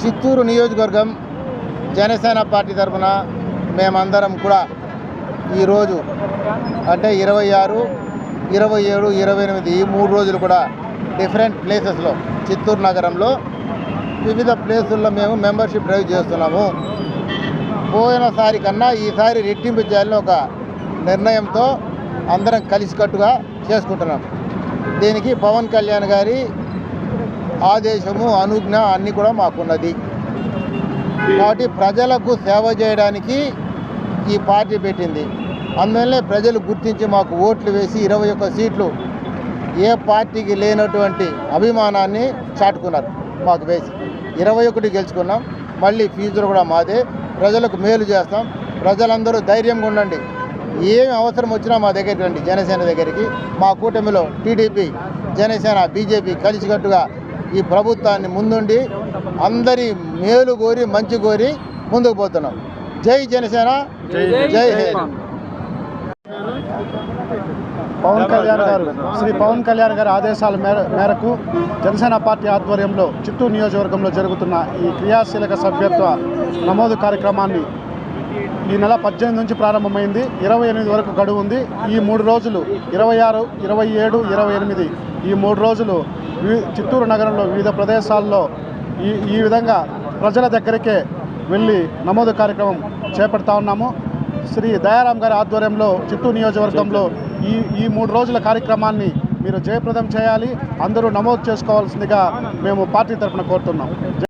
చిత్తూరు నియోజకవర్గం జనసేన పార్టీ తరఫున మేమందరం కూడా ఈరోజు అంటే ఇరవై ఆరు ఇరవై ఏడు ఇరవై ఎనిమిది ఈ మూడు రోజులు కూడా డిఫరెంట్ ప్లేసెస్లో చిత్తూరు నగరంలో వివిధ ప్లేసుల్లో మేము మెంబర్షిప్ డ్రైవ్ చేస్తున్నాము. పోయినసారి కన్నా ఈసారి రెట్టింపు చేయాలని ఒక నిర్ణయంతో అందరం కలిసికట్టుగా చేసుకుంటున్నాం. దీనికి పవన్ కళ్యాణ్ గారి ఆదేశము అనుజ్ఞ అన్నీ కూడా మాకున్నది. కాబట్టి ప్రజలకు సేవ చేయడానికి ఈ పార్టీ పెట్టింది. అందువల్లే ప్రజలు గుర్తించి మాకు ఓట్లు వేసి ఇరవై ఒక్క సీట్లు ఏ పార్టీకి లేనటువంటి అభిమానాన్ని చాటుకున్నారు మాకు వేసి. ఇరవై ఒకటి గెలుచుకున్నాం మళ్ళీ ఫ్యూచర్ కూడా మాదే. ప్రజలకు మేలు చేస్తాం. ప్రజలందరూ ధైర్యంగా ఉండండి. ఏమి అవసరం వచ్చినా మా దగ్గరికి రండి జనసేన దగ్గరికి. మా కూటమిలో టీడీపీ జనసేన బీజేపీ కలిసికట్టుగా ఈ ప్రభుత్వాన్ని ముందుండి అందరి మేలు కోరి మంచి కోరి ముందుకు పోతున్నాం. జై జనసేన జై హింద్. పవన్ కళ్యాణ్ గారు శ్రీ పవన్ కళ్యాణ్ గారి ఆదేశాల మేర మేరకు జనసేన పార్టీ ఆధ్వర్యంలో చిత్తూరు నియోజకవర్గంలో జరుగుతున్న ఈ క్రియాశీలక సభ్యత్వ నమోదు కార్యక్రమాన్ని ఈ నెల పద్దెనిమిది నుంచి ప్రారంభమైంది. ఇరవై ఎనిమిది వరకు గడువు ఉంది. ఈ మూడు రోజులు ఇరవై ఆరు ఇరవై ఏడు ఇరవై ఎనిమిది ఈ మూడు రోజులు చిత్తూరు నగరంలో వివిధ ప్రదేశాల్లో ఈ ఈ విధంగా ప్రజల దగ్గరికే వెళ్ళి నమోదు కార్యక్రమం చేపడతా ఉన్నాము. శ్రీ దయారాం గారి ఆధ్వర్యంలో చిత్తూరు నియోజకవర్గంలో ఈ ఈ మూడు రోజుల కార్యక్రమాన్ని మీరు జయప్రదం చేయాలి. అందరూ నమోదు చేసుకోవాల్సిందిగా మేము పార్టీ తరఫున కోరుతున్నాం.